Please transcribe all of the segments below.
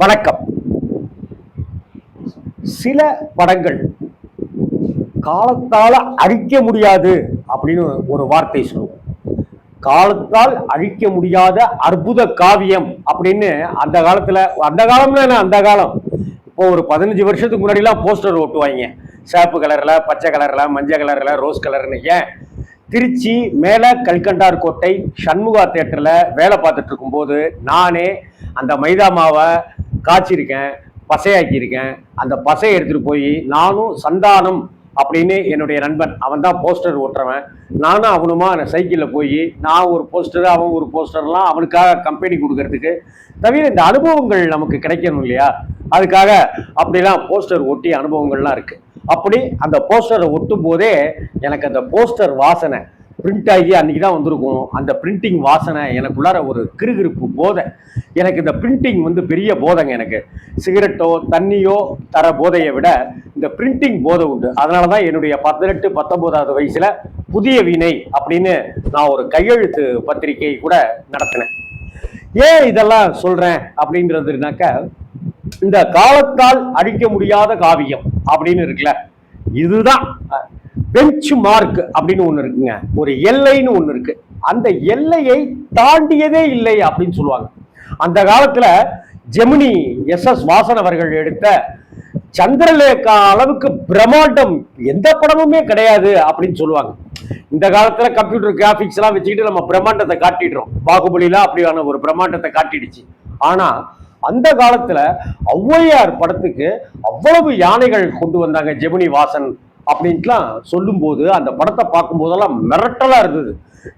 வணக்கம். சில படங்கள் காலத்தால அழிக்க முடியாது அப்படின்னு ஒரு வார்த்தை சொல்லுவோம். காலத்தால் அழிக்க முடியாத அற்புத காவியம் அப்படின்னு அந்த காலத்துல அந்த காலம்னா என்ன? அந்த காலம். இப்போ ஒரு பதினஞ்சு வருஷத்துக்கு முன்னாடிலாம் போஸ்டர் ஓட்டுவாங்க சிவப்பு கலர்ல பச்சை கலர்ல மஞ்சள் கலர்ல ரோஸ் கலர்னு. ஏன்? திருச்சி மேல கல்கண்டார் கோட்டை சண்முகா தேட்டரில் வேலை பார்த்துட்டு இருக்கும்போது நானே அந்த மைதா மாவை காய்ச்சிருக்கேன் பசையாக்கியிருக்கேன். அந்த பசையை எடுத்துகிட்டு போய் நானும் சந்தானம் அப்படின்னு என்னுடைய நண்பன் அவன் தான் போஸ்டர் ஓட்டுறவன். நானும் அவனுமா அந்த சைக்கிளில் போய் நான் ஒரு போஸ்டர் அவன் ஒரு போஸ்டர்லாம் அவனுக்காக கம்பெனி கொடுக்கறதுக்கு தவிர இந்த அனுபவங்கள் நமக்கு கிடைக்கணும் இல்லையா? அதுக்காக அப்படிலாம் போஸ்டர் ஒட்டிய அனுபவங்கள்லாம் இருக்குது அப்படி அந்த போஸ்டரை ஒட்டும் போதே எனக்கு அந்த போஸ்டர் வாசனை பிரிண்ட் ஆகி அன்னைக்கு தான் வந்திருக்கும். அந்த பிரிண்டிங் வாசனை எனக்குள்ளார ஒரு கிருகிருப்பு போதை. எனக்கு இந்த பிரிண்டிங் வந்து பெரிய போதைங்க எனக்கு. சிகரெட்டோ தண்ணியோ தர போதையை விட இந்த பிரிண்டிங் போதை உண்டு. அதனால தான் என்னுடைய பதினெட்டு பத்தொம்போதாவது வயசில் புதிய வினை அப்படின்னு நான் ஒரு கையெழுத்து பத்திரிகை கூட நடத்தினேன். ஏன் இதெல்லாம் சொல்கிறேன் அப்படின்றதுனாக்க இந்த காலத்தால் அழிக்க முடியாத காவியம் அப்படின்னு இருக்குல்ல. இதுதான் பெஞ்ச் மார்க் அப்படின்னு ஒன்று இருக்குங்க. ஒரு எல்லைன்னு ஒன்று இருக்கு. அந்த எல்லையை தாண்டியதே இல்லை அப்படின்னு சொல்லுவாங்க. அந்த காலத்துல ஜெமினி எஸ் எஸ் வாசன் அவர்கள் எடுத்த சந்திரலேகா அளவுக்கு பிரம்மாண்டம் எந்த படமுமே கிடையாது அப்படின்னு சொல்லுவாங்க. இந்த காலத்துல கம்ப்யூட்டர் கிராஃபிக்ஸ் எல்லாம் வச்சுக்கிட்டு நம்ம பிரம்மாண்டத்தை காட்டிடுறோம். பாகுபலிலாம் அப்படியான ஒரு பிரம்மாண்டத்தை காட்டிடுச்சு. ஆனா அந்த காலத்துல ஔவையார் படத்துக்கு அவ்வளவு யானைகள் கொண்டு வந்தாங்க ஜெமினி வாசன் அப்படின்ட்டுலாம் சொல்லும்போது அந்த படத்தை பார்க்கும்போதெல்லாம் மிரட்டலாக இருந்தது.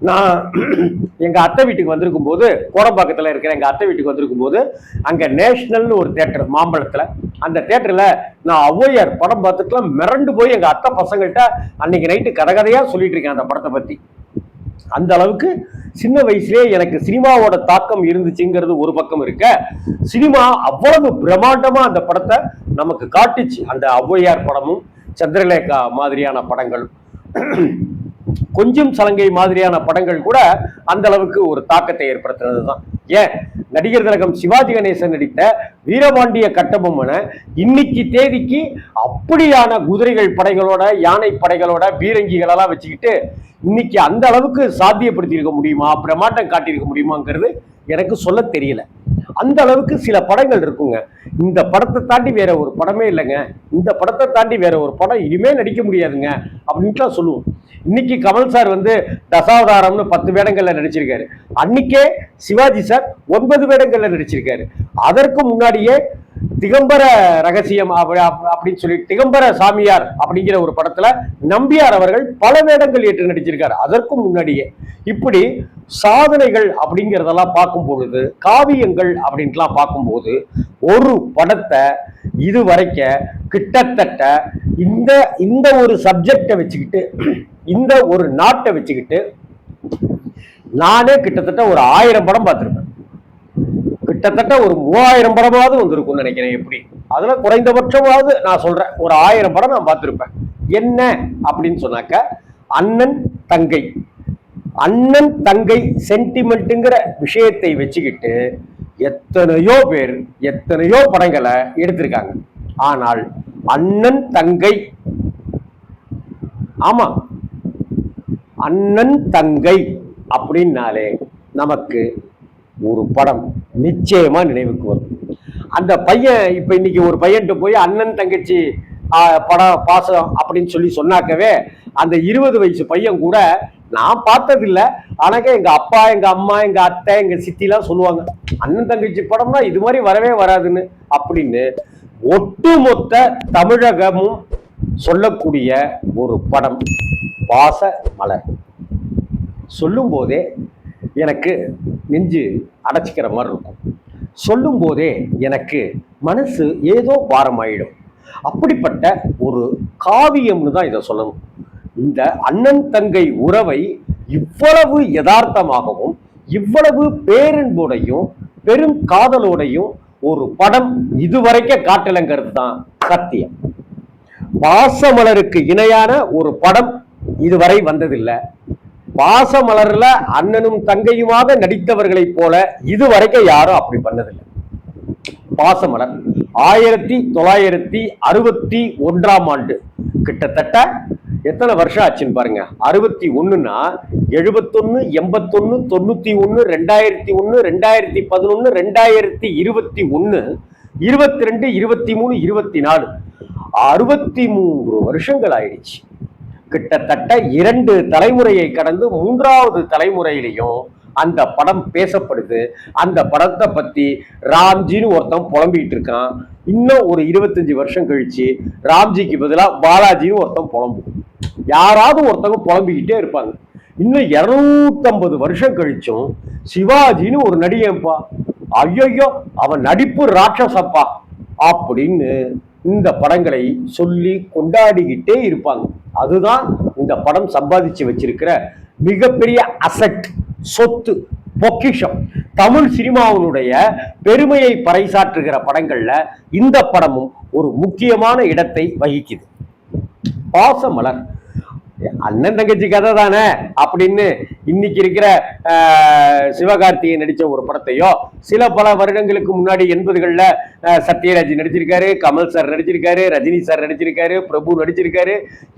நான் எங்கள் அத்தை வீட்டுக்கு வந்திருக்கும் போது கோடம்பாக்கத்தில் இருக்கிற எங்கள் அத்தை வீட்டுக்கு வந்திருக்கும் போது அங்கே நேஷ்னல்னு ஒரு தேட்டர் மாம்பழத்தில் அந்த தேட்டரில் நான் ஔவையார் படம் பார்த்துட்டுலாம் மிரண்டு போய் எங்கள் அத்தை பசங்கள்கிட்ட அன்னைக்கு நைட்டு கதகதையாக சொல்லிட்டு இருக்கேன் அந்த படத்தை பற்றி அந்த அளவுக்கு சின்ன வயசுலேயே எனக்கு சினிமாவோட தாக்கம் இருந்துச்சுங்கிறது ஒரு பக்கம் இருக்க சினிமா அவ்வளவு பிரம்மாண்டமாக அந்த படத்தை நமக்கு காட்டுச்சு. அந்த ஔவையார் படமும் சந்திரலேகா மாதிரியான படங்கள். கொஞ்சம் சலங்கை மாதிரியான படங்கள் கூட அந்த அளவுக்கு ஒரு தாக்கத்தை ஏற்படுத்துறது தான் ஏன்? நடிகர் திலகம் சிவாஜி கணேசன் நடித்த வீரபாண்டிய கட்டபொம்மனை இன்னைக்கு தேதிக்கு அப்படியான குதிரைகள் படைகளோட யானை படைகளோட பீரங்கிகளெல்லாம் வச்சுக்கிட்டு இன்னைக்கு அந்த அளவுக்கு சாத்தியப்படுத்தியிருக்க முடியுமா? பிரமாட்டம் காட்டியிருக்க முடியுமாங்கிறது எனக்கு சொல்ல தெரியல. அந்த அளவுக்கு சில படங்கள் இருக்குங்க. இந்த படத்தை தாண்டி வேற ஒரு படமே இல்லைங்க. இந்த படத்தை தாண்டி வேற ஒரு படம் இனிமே நடிக்க முடியாதுங்க. அப்படின்ட்டுலாம் சொல்லுவோம். இன்னைக்கு கமல் சார் வந்து தசாவதாரம்னு பத்து வேடங்களில் நடிச்சிருக்காரு. அன்னைக்கே சிவாஜி சார் ஒன்பது வேடங்களில் நடிச்சிருக்காரு. அதற்கு முன்னாடியே திகம்பர ரகசியம் அப்படின்னு சொல்லி திகம்பர சாமியார் அப்படிங்கிற ஒரு படத்துல நம்பியார் அவர்கள் பல வேடங்கள் ஏற்று நடிச்சிருக்காரு. அதற்கும் முன்னாடியே இப்படி சாதனைகள் அப்படிங்கிறதெல்லாம் பார்க்கும் பொழுது காவியங்கள் அப்படின்ட்டுலாம் பார்க்கும்போது ஒரு படத்தை இது வரைக்க கிட்டத்தட்ட இந்த இந்த ஒரு சப்ஜெக்டை வச்சுக்கிட்டு இந்த ஒரு நாட்டை வச்சுக்கிட்டு நானே கிட்டத்தட்ட ஒரு ஆயிரம் படம் பார்த்துருப்பேன். கிட்டத்தட்ட ஒரு மூவாயிரம் படமாவது வந்திருக்கும்னு நினைக்கிறேன். எப்படி? அதில் குறைந்தபட்சமாவது நான் சொல்றேன் ஒரு ஆயிரம் படம் நான் பார்த்துருப்பேன். என்ன அப்படின்னு சொன்னாக்க அண்ணன் தங்கை. அண்ணன் தங்கை சென்டிமெண்ட்டுங்கிற விஷயத்தை வச்சுக்கிட்டு எத்தனையோ பேர் எத்தனையோ படங்களை எடுத்திருக்காங்க. ஆனால் அண்ணன் தங்கை ஆமா அண்ணன் தங்கை அப்படின்னாலே நமக்கு ஒரு படம் நிச்சயமாக நினைவுக்கு வரும். அந்த பையன் இப்போ இன்னைக்கு ஒரு பையன்ட்டு போய் அண்ணன் தங்கச்சி படம் பாசம் அப்படின்னு சொல்லி சொன்னாக்கவே அந்த இருபது வயசு பையன் கூட நான் பார்த்ததில்ல. ஆனாக்க எங்கள் அப்பா எங்கள் அம்மா எங்கள் அத்தை எங்கள் சித்திலாம் சொல்லுவாங்க அண்ணன் தங்கச்சி படம்னா இது மாதிரி வரவே வராதுன்னு அப்படின்னு ஒட்டுமொத்த தமிழகமும் சொல்லக்கூடிய ஒரு படம் பாச மலர். சொல்லும் போதே எனக்கு நெஞ்சு அடைச்சிக்கிற மாதிரி இருக்கும். சொல்லும் போதே எனக்கு மனசு ஏதோ பாரமாயிடும். அப்படிப்பட்ட ஒரு காவியம்னு தான் இதை சொல்லணும். இந்த அண்ணன் தங்கை உறவை இவ்வளவு யதார்த்தமாகவும் இவ்வளவு பேரன்போடையும் பெரும் காதலோடையும் ஒரு படம் இதுவரைக்கும் காட்டலைங்கிறது தான் சத்தியம். பாசமலருக்கு இணையான ஒரு படம் இதுவரை வந்ததில்லை. பாசமலர்ல அண்ணனும் தங்கையுமாக நடித்தவர்களைப் போல இதுவரைக்கும் யாரும் அப்படி பண்ணதில்லை. பாசமலர் ஆயிரத்தி தொள்ளாயிரத்தி அறுபத்தி ஒன்றாம் ஆண்டு. கிட்டத்தட்ட எத்தனை வருஷம் ஆச்சுன்னு பாருங்க. அறுபத்தி ஒன்றுனா எழுபத்தொன்று எண்பத்தொன்று தொண்ணூற்றி ஒன்று ரெண்டாயிரத்தி ஒன்று ரெண்டாயிரத்தி பதினொன்று ரெண்டாயிரத்தி இருபத்தி ஒன்று இருபத்தி ரெண்டு இருபத்தி மூணு இருபத்தி நாலு. அறுபத்தி மூன்று வருஷங்கள் ஆயிடுச்சு. கிட்டத்தட்ட இரண்டு தலைமுறையை கடந்து மூன்றாவது தலைமுறையிலையும் அந்த படம் பேசப்படுது. அந்த படத்தை பத்தி ராம்ஜின்னு ஒருத்தன் புலம்பிட்டு இருக்கான். இன்னும் ஒரு இருபத்தஞ்சு வருஷம் கழிச்சு ராம்ஜிக்கு பதிலா பாலாஜின்னு ஒருத்தன் புலம்பும். யாராவது ஒருத்தவங்க புலம்பிக்கிட்டே இருப்பாங்க. இன்னும் இருநூத்தம்பது வருஷம் கழிச்சும் சிவாஜின்னு ஒரு நடிகன்ப்பா. ஐயோ அவன் நடிப்பு ராட்சசப்பா. அப்படின்னு இந்த படங்களை சொல்லி கொண்டாடிக்கிட்டே இருப்பாங்க. அதுதான் இந்த படம் சம்பாதிச்சு வச்சிருக்கிற மிகப்பெரிய அசட் சொத்து பொக்கிஷம். தமிழ் சினிமாவினுடைய பெருமையை பறைசாற்றுகிற படங்கள்ல இந்த படமும் ஒரு முக்கியமான இடத்தை வகிக்குது. பாசமலர் அண்ணன் தங்கச்சி கதை தானே அப்படின்னு இன்னைக்கு இருக்கிற சிவகார்த்திகேயன் நடித்த ஒரு படத்தையோ சில பல வருடங்களுக்கு முன்னாடி எண்பதுகளில் சத்யராஜ் நடிச்சிருக்காரு கமல் சார் நடிச்சிருக்காரு ரஜினி சார் நடிச்சிருக்காரு பிரபு நடிச்சிருக்காரு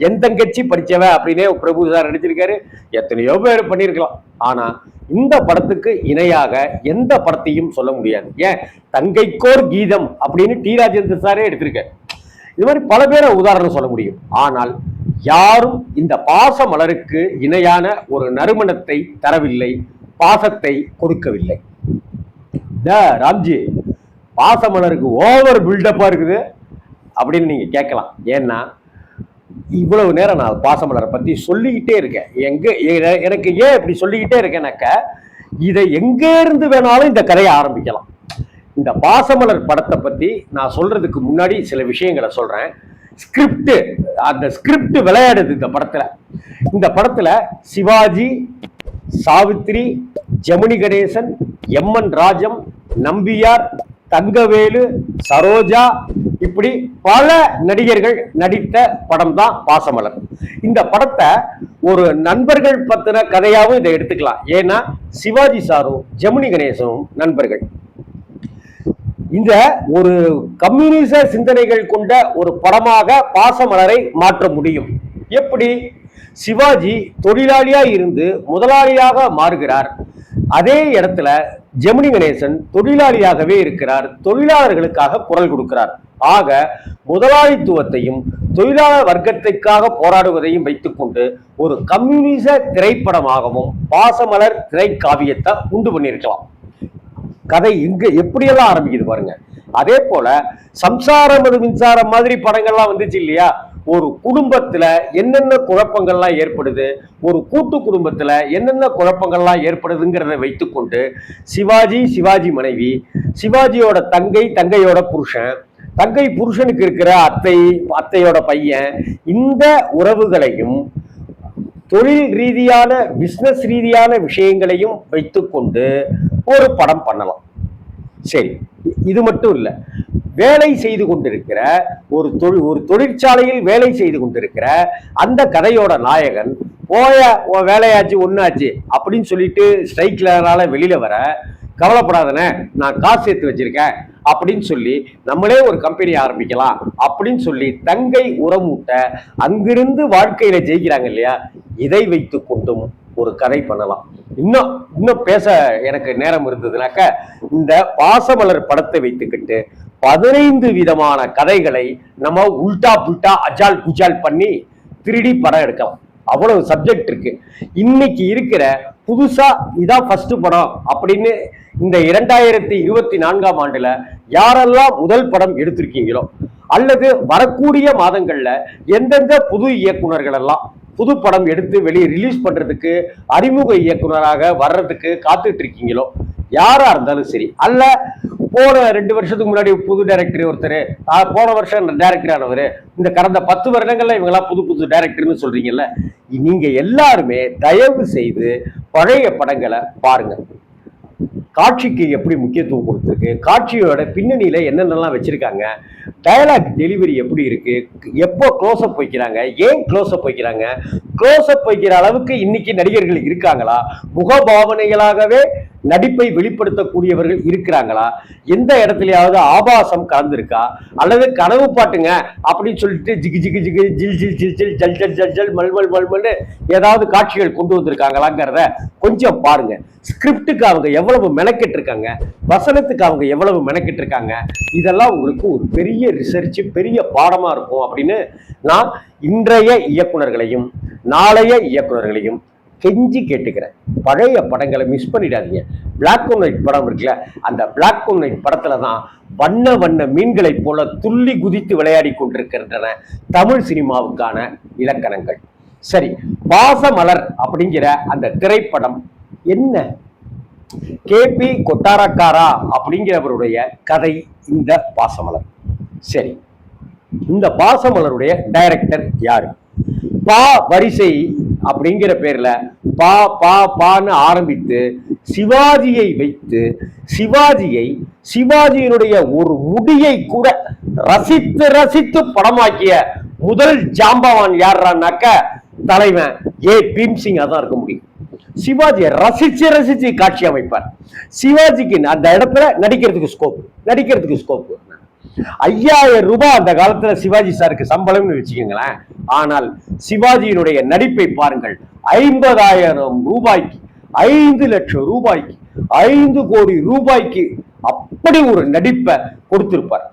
என் தங்கச்சி படிச்சவன் அப்படின்னே பிரபு சார் நடிச்சிருக்காரு எத்தனையோ பேர் பண்ணியிருக்கலாம் ஆனால் இந்த படத்துக்கு இணையாக எந்த படத்தையும் சொல்ல முடியாது. ஏன்? தங்கைக்கோர் கீதம் அப்படின்னு டி. ராஜேந்திர சாரே எடுத்திருக்காரு. இது மாதிரி பல பேரை உதாரணம் சொல்ல முடியும். ஆனால் யாரும் இந்த பாச மலருக்கு இணையான ஒரு நறுமணத்தை தரவில்லை பாசத்தை கொடுக்கவில்லை. ராம்ஜி பாச மலருக்கு ஓவர் பில்டப்பா இருக்குது அப்படின்னு நீங்க கேட்கலாம். ஏன்னா இவ்வளவு நேரம் நான் பாசமலரை பத்தி சொல்லிக்கிட்டே இருக்கேன். எங்க எனக்கு ஏன் இப்படி சொல்லிக்கிட்டே இருக்கேனாக்க இதை எங்கேருந்து வேணாலும் இந்த கதையை ஆரம்பிக்கலாம். இந்த பாசமலர் படத்தை பத்தி நான் சொல்றதுக்கு முன்னாடி சில விஷயங்களை சொல்றேன். ஸ்கிரிப்ட் அந்த ஸ்கிரிப்ட் விளையாடுது இந்த படத்துல. இந்த படத்துல சிவாஜி சாவித்ரி ஜெமினி கணேசன் எம்என் ராஜம் நம்பியார் தங்கவேலு சரோஜா இப்படி பல நடிகர்கள் நடித்த படம் தான் பாசமலர். இந்த படத்தை ஒரு நண்பர்கள் பத்தின கதையாகவும் இதை எடுத்துக்கலாம். ஏன்னா சிவாஜி சாரும் ஜெமினி கணேசனும் நண்பர்கள். இந்த ஒரு கம்யூனிச சிந்தனைகள் கொண்ட ஒரு படமாக பாசமலரை மாற்ற முடியும். எப்படி? சிவாஜி தொழிலாளியா இருந்து முதலாளியாக மாறுகிறார். அதே இடத்துல ஜெமினி கணேசன் தொழிலாளியாகவே இருக்கிறார். தொழிலாளர்களுக்காக குரல் கொடுக்கிறார். ஆக முதலாளித்துவத்தையும் தொழிலாளர் வர்க்கத்திற்காக போராடுவதையும் வைத்துக்கொண்டு ஒரு கம்யூனிச திரைப்படமாகவும் பாசமலர் திரைக்காவியத்தை உண்டு பண்ணியிருக்கலாம். கதை இங்கே எப்படியெல்லாம் ஆரம்பிக்குது பாருங்க. அதே போல சம்சாரம் அது மின்சாரம் மாதிரி படங்கள்லாம் வந்துச்சு இல்லையா? ஒரு குடும்பத்துல என்னென்ன குழப்பங்கள்லாம் ஏற்படுது? ஒரு கூட்டு குடும்பத்துல என்னென்ன குழப்பங்கள்லாம் ஏற்படுதுங்கிறத வைத்துக்கொண்டு சிவாஜி சிவாஜி மனைவி சிவாஜியோட தங்கை தங்கையோட புருஷன் தங்கை புருஷனுக்கு இருக்கிற அத்தை அத்தையோட பையன் இந்த உறவுகளையும் தொழில் ரீதியான பிஸ்னஸ் ரீதியான விஷயங்களையும் வைத்துக்கொண்டு ஒரு படம் பண்ணலாம். சரி இது மட்டும் இல்லை. வேலை செய்து கொண்டிருக்கிற ஒரு தொழில் ஒரு தொழிற்சாலையில் வேலை செய்து கொண்டிருக்கிற அந்த கதையோட நாயகன் போய ஓ வேலையாச்சு ஒன்றாச்சு அப்படின்னு சொல்லிட்டு ஸ்ட்ரைக்கில் வெளியில் வர கவலைப்படாதனே நான் காசு சேர்த்து வச்சிருக்கேன் அப்படின்னு சொல்லி நம்மளே ஒரு கம்பெனி ஆரம்பிக்கலாம் அப்படின்னு சொல்லி தங்கை உரமூட்ட அங்கிருந்து வாழ்க்கையில ஜெயிக்கிறாங்க இல்லையா? இதை வைத்து கொண்டும் ஒரு கதை பண்ணலாம். இன்னும் இன்னும் பேச எனக்கு நேரம் இருந்ததுனாக்க இந்த பாசமலர் படத்தை வைத்துக்கிட்டு பதினைந்து விதமான கதைகளை நம்ம உல்டா புல்டா அஜால் குஜால் பண்ணி திருடி படம் எடுக்கலாம். அவ்வளவு சப்ஜெக்ட் இருக்கு. இன்னைக்கு இருக்கிற புதுசா இதான் ஃபர்ஸ்ட் படம் அப்படின்னு இந்த இரண்டாயிரத்தி இருபத்தி நான்காம் ஆண்டுல யாரெல்லாம் முதல் படம் எடுத்திருக்கீங்களோ அல்லது வரக்கூடிய மாதங்கள்ல எந்தெந்த புது இயக்குனர்கள் எல்லாம் புது படம் எடுத்து வெளியே ரிலீஸ் பண்றதுக்கு அறிமுக இயக்குனராக வர்றதுக்கு காத்துட்டு இருக்கீங்களோ யாரா இருந்தாலும் சரி. அல்ல போன ரெண்டு வருஷத்துக்கு முன்னாடி புது டைரக்டர் ஒருத்தர் போன வருஷம் டைரக்டர் ஆனவர் இந்த கடந்த பத்து வருடங்கள்ல இவங்களாம் புது புது டைரக்டர்னு சொல்றீங்கல்ல நீங்க எல்லாருமே தயவு செய்து பழைய படங்களை பாருங்க. காட்சிக்கு எப்படி முக்கியத்துவம் கொடுத்துருக்கு? காட்சியோட பின்னணியில் என்னென்னலாம் வச்சுருக்காங்க? டயலாக் டெலிவரி எப்படி இருக்குது எப்போ க்ளோஸ்அப் வைக்கிறாங்க? ஏன் க்ளோஸ்அப் வைக்கிறாங்க? க்ளோஸ்அப் வைக்கிற அளவுக்கு இன்னைக்கு நடிகர்கள் இருக்காங்களா? முகபாவனைகளாகவே நடிப்பை வெளிப்படுத்தக்கூடியவர்கள் இருக்கிறாங்களா? எந்த இடத்துலயாவது ஆபாசம் கலந்திருக்கா? அல்லது கனவு பாட்டுங்க அப்படின்னு சொல்லிட்டு ஜிகி ஜிகி ஜிகி ஜில் ஜில் ஜில் ஜில் ஜல் ஜல் ஜல் ஜல் மல் மல் மல் ஏதாவது காட்சிகள் கொண்டு வந்திருக்காங்களாங்கிறத கொஞ்சம் பாருங்க. ஸ்கிரிப்டுக்கு அவங்க எவ்வளவு மெனக்கெட்டு இருக்காங்க? வசனத்துக்கு அவங்க எவ்வளவு மெனக்கெட்டு இருக்காங்க? இதெல்லாம் உங்களுக்கு ஒரு பெரிய ரிசர்ச் பெரிய பாடமா இருக்கும் அப்படின்னு நான் இன்றைய இயக்குனர்களையும் நாளைய இயக்குனர்களையும் கெஞ்சி கேட்டுக்கிறேன். பழைய படங்களை மிஸ் பண்ணிடாதீங்க. பிளாக் அண்ட் ஒயிட் படம் இருக்குல்ல அந்த பிளாக் அண்ட் ஒயிட் படத்துல தான் வண்ண வண்ண மீன்களைப் போல துள்ளி குதித்து விளையாடி கொண்டிருக்கின்றன தமிழ் சினிமாவுக்கான இலக்கணங்கள். சரி பாசமலர் அப்படிங்கிற அந்த திரைப்படம் என்ன? கே. பி. கொட்டாரக்காரா அப்படிங்கிறவருடைய கதை இந்த பாசமலர். சரி இந்த பாசமலருடைய டைரக்டர் யாரு? பா. வரிசை அப்படிங்கிற பேர்ல பா பா பான்னு ஆரம்பித்து சிவாஜியை வைத்து சிவாஜியை சிவாஜியினுடைய ஒரு முடியை கூட ரசித்து ரசித்து படமாக்கிய முதல் ஜாம்பவான் யாருறான்னாக்க தலைவன் ஏ. பீம்சிங் தான் இருக்க முடியும். சிவாஜியை ரசிச்சு ரசிச்சு காட்சி அமைப்பார். சிவாஜிக்கு அந்த இடத்துல நடிக்கிறதுக்கு ஸ்கோப் நடிக்கிறதுக்கு ஸ்கோப் ஐயாயிரம் ரூபாய் அந்த காலத்துல சிவாஜி சாருக்கு சம்பளம்னு வச்சுக்கோங்களேன். ஆனால் சிவாஜியினுடைய நடிப்பை பாருங்கள். ஐம்பதாயிரம் ரூபாய்க்கு ஐந்து லட்சம் ரூபாய்க்கு ஐந்து கோடி ரூபாய்க்கு அப்படி ஒரு நடிப்பை கொடுத்திருப்பார்.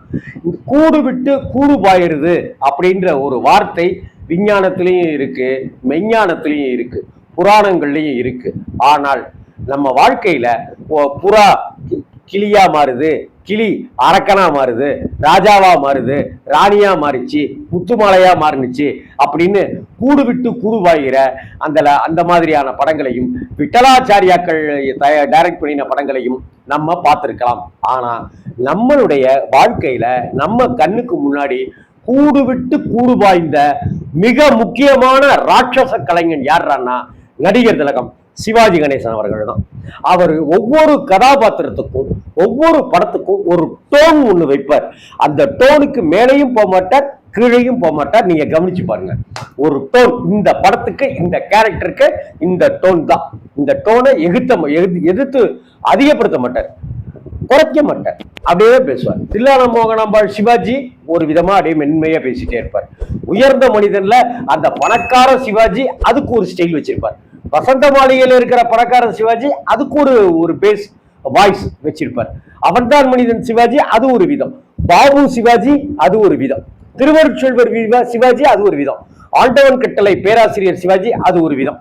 இந்த கூடு விட்டு கூடு பாயிருது அப்படின்ற ஒரு வார்த்தை விஞ்ஞானத்திலையும் இருக்கு மெஞ்ஞானத்திலையும் இருக்கு புராணங்கள்லையும் இருக்கு. ஆனால் நம்ம வாழ்க்கையில புறா கிளியா மாறுது. கிளி அரக்கனா மாறுது ராஜாவா மாறுது ராணியா மாறிச்சு முத்துமாலையா மாறுனுச்சு அப்படின்னு கூடு விட்டு கூடு வாய்கிற அந்த அந்த மாதிரியான படங்களையும் விட்டலாச்சாரியாக்கள் டைரக்ட் பண்ணின படங்களையும் நம்ம பார்த்துருக்கலாம். ஆனா நம்மளுடைய வாழ்க்கையில நம்ம கண்ணுக்கு முன்னாடி கூடு விட்டு கூடு வாய்ந்த மிக முக்கியமான ராட்சச கலைஞன் யார்றான்னா நடிகர் திலகம். சிவாஜி கணேசன் அவர்கள் தான் அவர் ஒவ்வொரு கதாபாத்திரத்துக்கும் ஒவ்வொரு படத்துக்கும் ஒரு டோன் ஒண்ணு வைப்பார். அந்த டோனுக்கு மேலேயும் போக மாட்டார் கீழையும் போக மாட்டார். நீங்க கவனிச்சு பாருங்க. ஒரு டோன் இந்த படத்துக்கு இந்த கேரக்டருக்கு இந்த டோன் தான். இந்த டோனை எதிர்த்த எதிர்த்து அதிகப்படுத்த மாட்டார். குறைக்க மாட்டார். அப்படியே பேசுவார். தில்லான மோகனாம்பாள் சிவாஜி ஒரு விதமா அப்படியே மென்மையா பேசிட்டே இருப்பார். உயர்ந்த மனிதன்ல அந்த பணக்கார சிவாஜி அதுக்கு ஒரு ஸ்டைல் வச்சிருப்பார். வசந்த மாளிகையில் இருக்கிற பணக்காரன் சிவாஜி அதுக்கு ஒரு ஒரு பேஸ் வாய்ஸ் வச்சிருப்பார். அவன்தான் மனிதன் சிவாஜி அது ஒரு விதம். பாபு சிவாஜி அது ஒரு விதம். திருவருட்செல்வர் சிவாஜி அது ஒரு விதம். ஆண்டவன் கட்டளை பேராசிரியர் சிவாஜி அது ஒரு விதம்.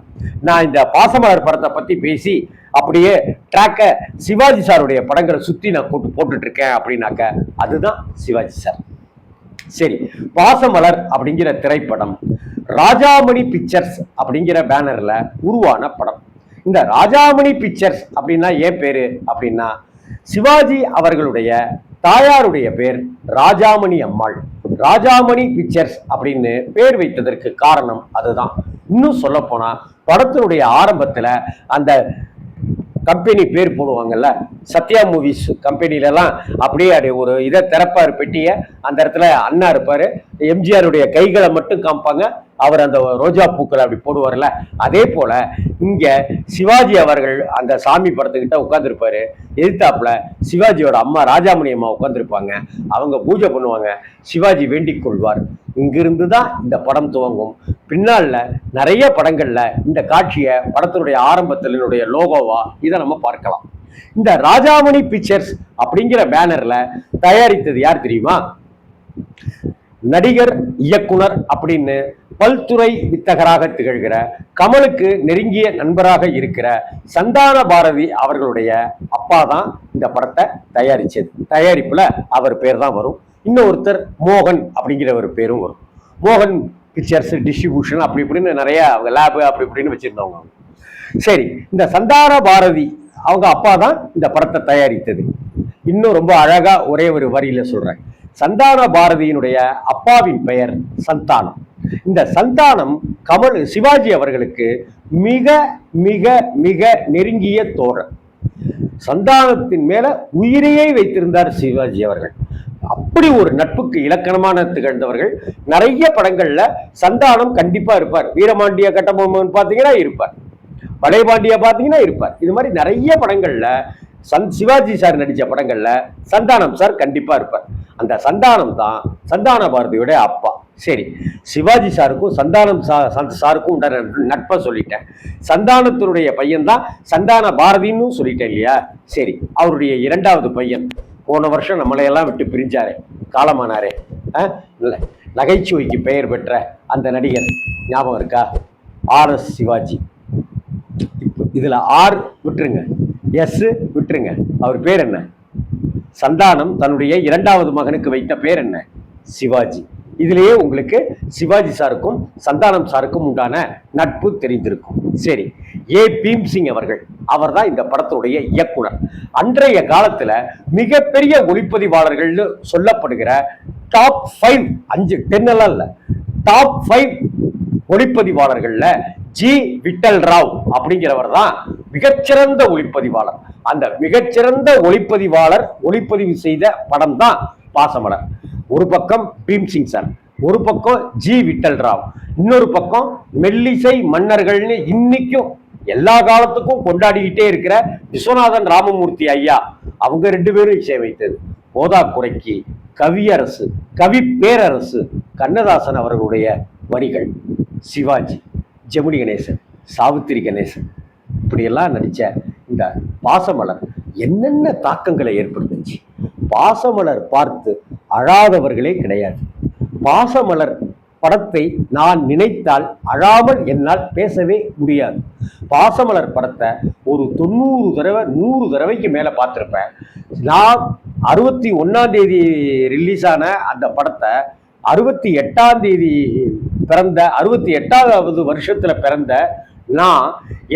நான் இந்த பாசமலர் படத்தை பத்தி பேசி அப்படியே ட்ராக்க சிவாஜி சாருடைய படங்களை சுத்தி நான் போட்டு போட்டுட்டு இருக்கேன் அப்படின்னாக்க அதுதான் சிவாஜி சார். சரி பாசமலர் அப்படிங்கிற திரைப்படம் ராஜாமணி பிக்சர்ஸ் அப்படிங்கிற பேனர்ல உருவான படம். இந்த ராஜாமணி பிக்சர்ஸ் அப்படின்னா ஏன் பேரு? அப்படின்னா சிவாஜி அவர்களுடைய தாயாருடைய பேர் ராஜாமணி அம்மாள். ராஜாமணி பிக்சர்ஸ் அப்படின்னு பேர் வைத்ததற்கு காரணம் அதுதான். இன்னும் சொல்ல போனா படத்தினுடைய ஆரம்பத்துல அந்த கம்பெனி பேர் போடுவாங்கல்ல சத்யா மூவிஸ் கம்பெனிலலாம் அப்படியே அப்படியே ஒரு இதை திறப்பார் பெட்டியை. அந்த இடத்துல அண்ணா இருப்பார். எம்ஜிஆருடைய கைகளை மட்டும் காமிப்பாங்க. அவர் அந்த ரோஜா பூக்களை அப்படி போடுவார்ல அதே போல இங்கே சிவாஜி அவர்கள் அந்த சாமி படத்துக்கிட்ட உட்காந்துருப்பாரு எதிர்த்தாப்புல சிவாஜியோட அம்மா ராஜாமணி அம்மா உட்காந்துருப்பாங்க அவங்க பூஜை பண்ணுவாங்க. சிவாஜி வேண்டிக் கொள்வார். இங்கிருந்து தான் இந்த படம் துவங்கும். பின்னால நிறைய படங்கள்ல இந்த காட்சியை படத்தினுடைய ஆரம்பத்தினுடைய லோகோவா இதை நம்ம பார்க்கலாம். இந்த ராஜாமணி பிக்சர்ஸ் அப்படிங்கிற பேனர்ல தயாரித்தது யார் தெரியுமா? நடிகர் இயக்குனர் அப்படின்னு பல்துறை வித்தகராக திகழ்கிற கமலுக்கு நெருங்கிய நண்பராக இருக்கிற சந்தான பாரதி அவர்களுடைய அப்பா தான் இந்த படத்தை தயாரிச்சது. தயாரிப்புல அவர் பேர் தான் வரும். இன்னொருத்தர் மோகன் அப்படிங்கிற ஒரு பேரும் வரும். மோகன் பிக்சர்ஸ் டிஸ்ட்ரிபியூஷன் அப்படி இப்படின்னு நிறைய அவங்க லேபு அப்படி இப்படின்னு வச்சிருந்தவங்க சரி இந்த சந்தான பாரதி அவங்க அப்பா தான் இந்த படத்தை தயாரித்தது. இன்னும் ரொம்ப அழகா ஒரே ஒரு வரியில சொல்கிறேன் சந்தான பாரதியினுடைய அப்பாவின் பெயர் சந்தானம். இந்த சந்தானம் கமல் சிவாஜி அவர்களுக்கு மிக மிக மிக நெருங்கிய தோழர். சந்தானத்தின் மேல உயிரையே வைத்திருந்தார் சிவாஜி அவர்கள். அப்படி ஒரு நட்புக்கு இலக்கணமான திகழ்ந்தவர்கள் நிறைய படங்கள்ல சந்தானம் கண்டிப்பா இருப்பார். வீரமாண்டிய கட்டபொம்மன் பார்த்தீங்கன்னா இருப்பார். பழைய பார்த்தீங்கன்னா இருப்பார். இது மாதிரி நிறைய படங்கள்ல சந்த் சிவாஜி சார் நடித்த படங்கள்ல சந்தானம் சார் கண்டிப்பா இருப்பார். அந்த சந்தானம் தான் சந்தான பாரதியோட அப்பா. சரி சிவாஜி சாருக்கும் சந்தானம் சா சாருக்கும் உண்டான நட்பை சொல்லிட்டேன். சந்தானத்தினுடைய பையன் தான் சந்தான பாரதின்னு சொல்லிட்டேன் இல்லையா? சரி அவருடைய இரண்டாவது பையன். போன வருஷம் நம்மளையெல்லாம் விட்டு பிரிஞ்சாரே காலமானாரே. இல்லை. நகைச்சுவைக்கு பெயர் பெற்ற அந்த நடிகர் ஞாபகம் இருக்கா? ஆர். எஸ். சிவாஜி. இப்போ இதுல ஆர் விட்டுருங்க. எஸ் விட்டுருங்க. அவர் பேர் என்ன? சந்தானம் தன்னுடைய இரண்டாவது மகனுக்கு வைத்த பேர் என்ன? சிவாஜி. இதுலயே உங்களுக்கு சிவாஜி சாருக்கும் சந்தானம் சாருக்கும் உண்டான நட்பு தெரிந்திருக்கும். சரி. ஏ. பீம்சிங் அவர்கள். அவர்தான் இந்த படத்துடைய இயக்குனர். அன்றைய காலத்துல மிகப்பெரிய ஒளிப்பதிவாளர்கள்னு சொல்லப்படுகிற டாப் ஃபைவ் அஞ்சு டென் எல்லாம் டாப் ஃபைவ் ஒளிப்பதிவாளர்கள்ல ஜி விட்டல் ராவ் அப்படிங்கிறவர் தான் மிகச்சிறந்த ஒளிப்பதிவாளர். அந்த மிகச்சிறந்த ஒளிப்பதிவாளர் ஒளிப்பதிவு செய்த படம் தான் பாசமலர். ஒரு பக்கம் பீம்சிங் சார் ஒரு பக்கம் ஜி விட்டல் ராவ் இன்னொரு பக்கம் மெல்லிசை மன்னர்கள்னு இன்னைக்கும் எல்லா காலத்துக்கும் கொண்டாடிக்கிட்டே இருக்கிற விஸ்வநாதன் ராமமூர்த்தி ஐயா அவங்க ரெண்டு பேரும் இசையமைத்தது போதா குறைக்கு கவியரசு கவி பேரரசு கண்ணதாசன் அவர்களுடைய வரிகள். சிவாஜி ஜெமினி கணேசன் சாவித்திரி கணேசன். இப்படியெல்லாம் நடித்த இந்த பாசமலர் என்னென்ன தாக்கங்களை ஏற்படுத்துச்சு? பாசமலர் பார்த்து அழாதவர்களே கிடையாது. பாசமலர் படத்தை நான் நினைத்தால் அழாமல் என்னால் பேசவே முடியாது. பாசமலர் படத்தை ஒரு தொண்ணூறு தடவை நூறு தடவைக்கு மேலே பார்த்துருப்பேன். நான் அறுபத்தி ஒன்றாம் தேதி ரிலீஸ் ஆன அந்த படத்தை அறுபத்தி எட்டாம் தேதி பிறந்த அறுபத்தி எட்டாவது வருஷத்தில் பிறந்த நான்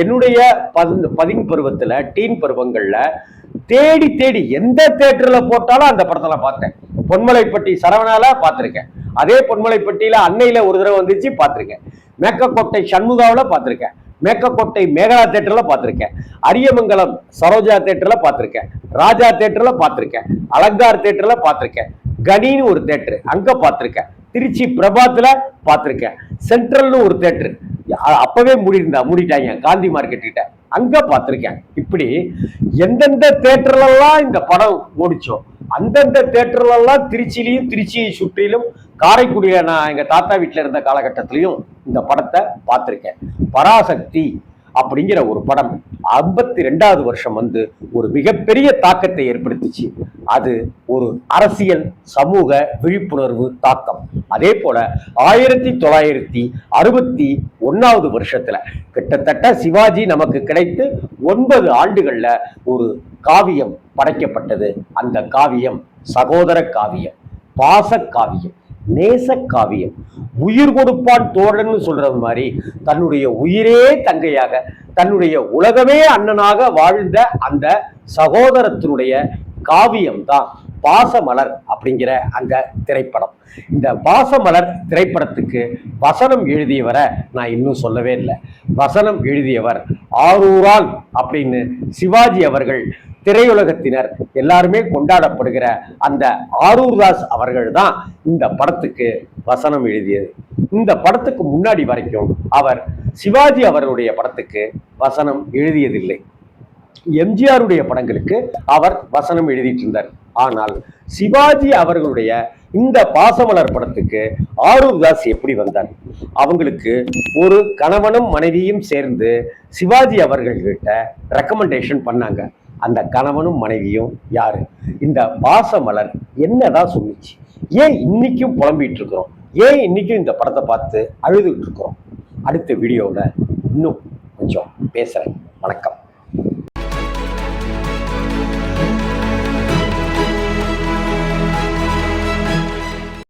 என்னுடைய பதி பதின் பருவத்தில் டீன் பருவங்களில் தேடி தேடி எந்த தேட்டரில் போட்டாலும் அந்த படத்தில் பார்த்தேன். பொன்மலைப்பட்டி சரவணால பார்த்துருக்கேன். அதே பொன்மலைப்பட்டியில அன்னையில ஒரு தடவை வந்துச்சு பார்த்துருக்கேன். மேக்கக்கோட்டை சண்முகாவில் பார்த்துருக்கேன். மேக்கக்கோட்டை மேகலா தேட்டரில் பார்த்துருக்கேன். அரியமங்கலம் சரோஜா தேட்டரில் பார்த்துருக்கேன். ராஜா தேட்டரில் பார்த்துருக்கேன். அலங்கார் தேட்டரில் பார்த்துருக்கேன். கனின்னு ஒரு தேட்டரு அங்கே பார்த்துருக்கேன். திருச்சி பிரபாத்தில் பார்த்துருக்கேன். சென்ட்ரல்னு ஒரு தேட்டரு அப்பவே மூடிருந்தா மூடிட்டாங்க காந்தி மார்க்கெட்டுக்கிட்ட அங்க பார்த்திருக்கேன். இப்படி எந்தெந்த தேட்டர்லலாம் இந்த படம் ஓடிச்சோ அந்தந்த தேட்டர்ல திருச்சியிலையும் திருச்சியை சுற்றிலும் காரைக்குடியில நான் எங்க தாத்தா வீட்டில் இருந்த காலகட்டத்திலையும் இந்த படத்தை பார்த்திருக்கேன். பராசக்தி அப்படிங்கிற ஒரு படம் ஐம்பத்தி ரெண்டாவது வருஷம் வந்து ஒரு மிகப்பெரிய தாக்கத்தை ஏற்படுத்திச்சு. அது ஒரு அரசியல் சமூக விழிப்புணர்வு தாக்கம். அதே போல ஆயிரத்தி தொள்ளாயிரத்தி அறுபத்தி ஒன்னாவது வருஷத்துல கிட்டத்தட்ட சிவாஜி நமக்கு கிடைத்து ஒன்பது ஆண்டுகள்ல ஒரு காவியம் படைக்கப்பட்டது. அந்த காவியம் சகோதர காவியம் பாச காவியம். நேச காவியம் உயிர் கொடுப்பான் தோழன்னு சொல்றது மாதிரி தன்னுடைய உயிரே தங்கையாக தன்னுடைய உலகமே அண்ணனாக வாழ்ந்த அந்த சகோதரத்தினுடைய காவியம் தான் பாசமலர் அப்படிங்கிற அந்த திரைப்படம். இந்த பாசமலர் திரைப்படத்துக்கு வசனம் எழுதியவரை நான் இன்னும் சொல்லவே இல்லை. வசனம் எழுதியவர் ஆரூரால் அப்படின்னு சிவாஜி அவர்கள் திரையுலகத்தினர் எல்லாருமே கொண்டாடப்படுகிற அந்த ஆரூர்தாஸ் அவர்கள் தான் இந்த படத்துக்கு வசனம் எழுதியது. இந்த படத்துக்கு முன்னாடி வரைக்கும் அவர் சிவாஜி அவர்களுடைய படத்துக்கு வசனம் எழுதியதில்லை. எம்ஜிஆருடைய படங்களுக்கு அவர் வசனம் எழுதிட்டு இருந்தார் ஆனால் சிவாஜி அவர்களுடைய இந்த பாசமலர் படத்துக்கு ஆரூர் தாஸ் எப்படி வந்தார்? அவங்களுக்கு ஒரு கணவனும் மனைவியும் சேர்ந்து சிவாஜி அவர்கள்கிட்ட ரெக்கமெண்டேஷன் பண்ணாங்க. அந்த கணவனும் மனைவியும் யாரு? இந்த பாசமலர் என்னதான் சொல்லிச்சு? ஏன் இன்னைக்கும் புலம்பிட்டு இருக்கிறோம்? ஏன் இன்னைக்கும் இந்த படத்தை பார்த்து அழுதுகிட்டு இருக்கிறோம்? அடுத்த வீடியோவில் இன்னும் கொஞ்சம் பேசுகிறேன் வணக்கம்.